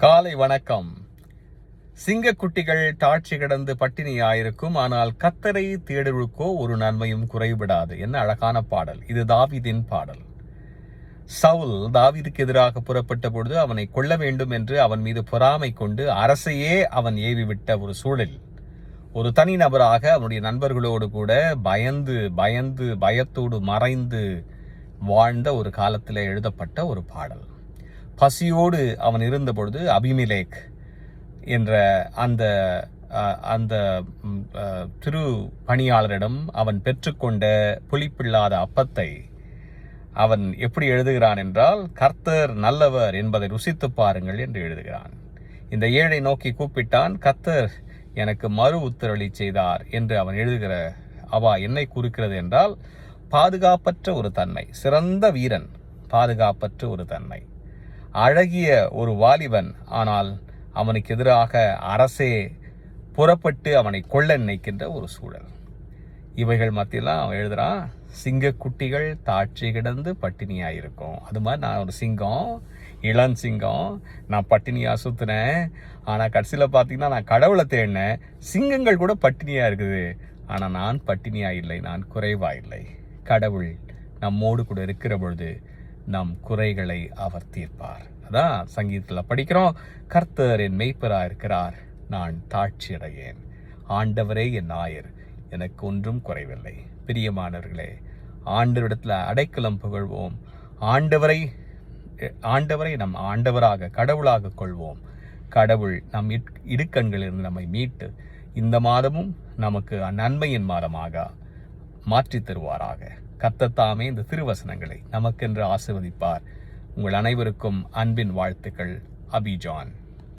காலை வணக்கம். சிங்கக்குட்டிகள் தாட்சி கிடந்து பட்டினியாயிருக்கும் ஆனால் கத்தரை தேடுவதற்கோ ஒரு நன்மையும் குறைவிடாது. என்ன அழகான பாடல். இது தாவீதின் பாடல். சவுல் தாவீதுக்கு எதிராக புறப்பட்ட பொழுது அவனை கொல்ல வேண்டும் என்று அவன் மீது பொறாமை கொண்டு அரசையே அவன் ஏவிவிட்ட ஒரு சூழல். ஒரு தனி நபராக அவனுடைய நண்பர்களோடு கூட பயந்து பயந்து பயத்தோடு மறைந்து வாழ்ந்த ஒரு காலத்தில் எழுதப்பட்ட ஒரு பாடல். பசியோடு அவன் இருந்த பொழுது அபிமிலேக் என்ற அந்த அந்த திரு பணியாளரிடம் அவன் பெற்றுக்கொண்ட புளிப்பில்லாத அப்பத்தை அவன் எப்படி எழுதுகிறான் என்றால் கர்த்தர் நல்லவர் என்பதை ருசித்து பாருங்கள் என்று எழுதுகிறான். இந்த ஏழை நோக்கி கூப்பிட்டான் கர்த்தர் எனக்கு மறு உத்தரவளி செய்தார் என்று அவன் எழுதுகிற அவா என்னை குறிக்கிறது என்றால் பாதுகாப்பற்ற ஒரு தன்மை சிறந்த வீரன் பாதுகாப்பற்ற ஒரு தன்மை. அழகிய ஒரு வாலிபன். ஆனால் அவனுக்கு எதிராக அரசே புறப்பட்டு அவனை கொள்ள நினைக்கின்ற ஒரு சூழல். இவைகள் மத்தியெல்லாம் அவன் எழுதுகிறான் சிங்கக்குட்டிகள் தாட்சி கிடந்து பட்டினியாக இருக்கும் அது மாதிரி நான் ஒரு சிங்கம் இளம் சிங்கம் நான் பட்டினியாக சுற்றினேன் ஆனால் கடைசியில் பார்த்தீங்கன்னா நான் கடவுளை தேடினேன். சிங்கங்கள் கூட பட்டினியாக இருக்குது. ஆனால் நான் பட்டினியாக இல்லை நான் குறைவாக இல்லை. கடவுள் நம்மோடு கூட இருக்கிற பொழுது நம் குறைகளை அவர் தீர்ப்பார். அதான் சங்கீதத்தில் படிக்கிறோம் கர்த்தர் என் மெய்ப்பராக இருக்கிறார் நான் தாட்சி அடையேன் ஆண்டவரே என் நாயர் எனக்கு ஒன்றும் குறைவில்லை. பிரியமானவர்களே ஆண்டவரிடத்தில் அடைக்கலம் புகழ்வோம். ஆண்டவரை ஆண்டவரை நம் ஆண்டவராக கடவுளாக கொள்வோம். கடவுள் நம் இட்- இடுக்கண்களிலிருந்து நம்மை மீட்டு இந்த மாதமும் நமக்கு நன்மையின் மாதமாக மாற்றித் தருவாராக. கத்தத்தாமே இந்த திருவசனங்களை நமக்கென்று ஆசிர்வதிப்பார். உங்கள் அனைவருக்கும் அன்பின் வாழ்த்துக்கள் அபிஜான்.